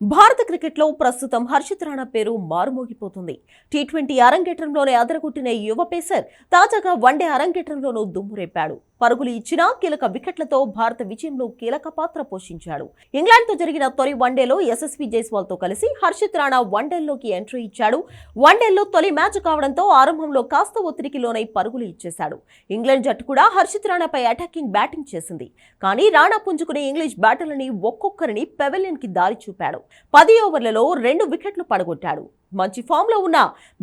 భారత క్రికెట్లో ప్రస్తుతం హర్షిత్ రాణా పేరు మారుమోగిపోతుంది. టీ ట్వంటీ అరంగేట్రంలోనే అదరగొట్టిన యువ పేసర్ తాజాగా వన్డే అరంగేట్రంలోనూ దుమ్మురేపాడు పరుగులు ఇచ్చినా కీలక వికెట్లతో భారత విజయంలో కీలక పాత్ర పోషించాడు. ఇంగ్లాండ్తో జరిగిన తొలి వన్డేలో యశస్వి జైస్వాల్తో కలిసి హర్షిత్ రాణా వన్డేల్లోకి ఎంట్రీ ఇచ్చాడు. వన్డేల్లో తొలి మ్యాచ్ కావడంతో ఆరంభంలో కాస్త ఒత్తిడికి లోనై పరుగులు ఇచ్చేశాడు. ఇంగ్లాండ్ జట్టు కూడా హర్షిత్ రాణాపై అటాకింగ్ బ్యాటింగ్ చేసింది. కానీ రాణా పుంజుకునే ఇంగ్లీష్ బ్యాటర్లని ఒక్కొక్కరిని పెవెలియన్కి దారి చూపాడు. పది ఓవర్లలో రెండు వికెట్లు పడగొట్టాడు. మంచి ఫామ్లో ఉన్న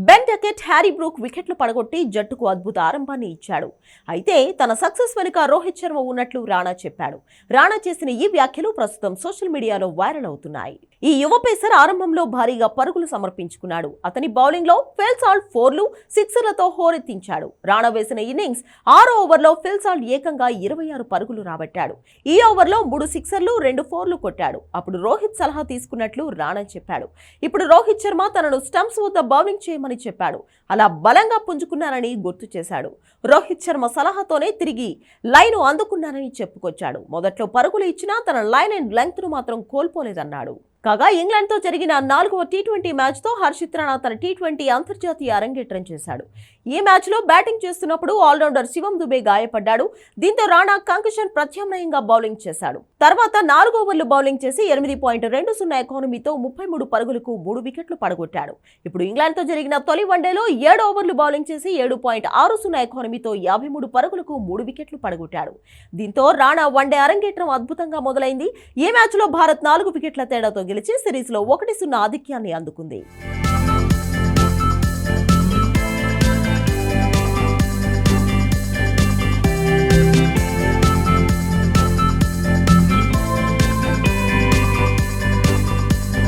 బెన్ డకెట్ హ్యారీ బ్రూక్ వికెట్లు పడగొట్టి జట్టుకు అద్భుత ఆరంభాన్ని ఇచ్చాడు. అయితే తన సక్సెస్ వెనుక రోహిత్ శర్మ ఉన్నట్లు రాణా చెప్పాడు. రాణా చేసిన ఈ వ్యాఖ్యలు ప్రస్తుతం సోషల్ మీడియాలో వైరల్ అవుతున్నాయి. ఈ యువ పేసర్ ఆరంభంలో భారీగా పరుగులు సమర్పించుకున్నాడు. అతని బౌలింగ్లో ఫెల్సాల్ ఫోర్లు సిక్సర్లతో హోరెత్తించాడు. రాణా వేసిన ఇన్నింగ్స్ ఆరో ఓవర్లో ఫెల్సాల్ ఏకంగా ఇరవై ఆరు పరుగులు రాబట్టాడు. ఈ ఓవర్లో మూడు సిక్సర్లు రెండు ఫోర్లు కొట్టాడు. అప్పుడు రోహిత్ సలహా తీసుకున్నట్లు రాణా చెప్పాడు. ఇప్పుడు రోహిత్ శర్మ తనను స్టంప్స్ వద్ద బౌలింగ్ చేయమని చెప్పాడు. అలా బలంగా పుంజుకున్నారని గుర్తు చేశాడు. రోహిత్ శర్మ సలహాతోనే తిరిగి లైన్ అందుకున్నారని చెప్పుకొచ్చాడు. మొదట్లో పరుగులు ఇచ్చినా తన లైన్ అండ్ లెంగ్త్ను మాత్రం కోల్పోలేదన్నాడు. కాగా ఇంగ్లాండ్తో జరిగిన నాలుగవ టీ ట్వంటీ మ్యాచ్తో హర్షిత్ రాణా తన టీ ట్వంటీ అంతర్జాతీయ అరంగేట్రం చేశాడు. ఈ మ్యాచ్లో బ్యాటింగ్ చేస్తున్నప్పుడు ఆల్రౌండర్ శివం దుబే గాయపడ్డాడు. దీంతో రాణా కంకషన్ ప్రత్యామ్నాయంగా బౌలింగ్ చేశాడు. తర్వాత నాలుగు ఓవర్లు బౌలింగ్ చేసి ఎనిమిది పాయింట్ రెండు సున్నా ఎకానమీతో ముప్పై మూడు పరుగులకు మూడు వికెట్లు పడగొట్టాడు. ఇప్పుడు ఇంగ్లాండ్తో జరిగిన తొలి వన్డేలో ఏడు ఓవర్లు బౌలింగ్ చేసి ఏడు పాయింట్ ఆరు సున్నా ఎకానమీతో యాభై మూడు పరుగులకు మూడు వికెట్లు పడగొట్టాడు. దీంతో రాణా వన్డే అరంగేట్రం అద్భుతంగా మొదలైంది. ఈ మ్యాచ్లో భారత్ నాలుగు వికెట్ల తేడాతో గెలిచి సిరీస్లో ఒకటి సున్నా ఆధిక్యాన్ని అందుకుంది.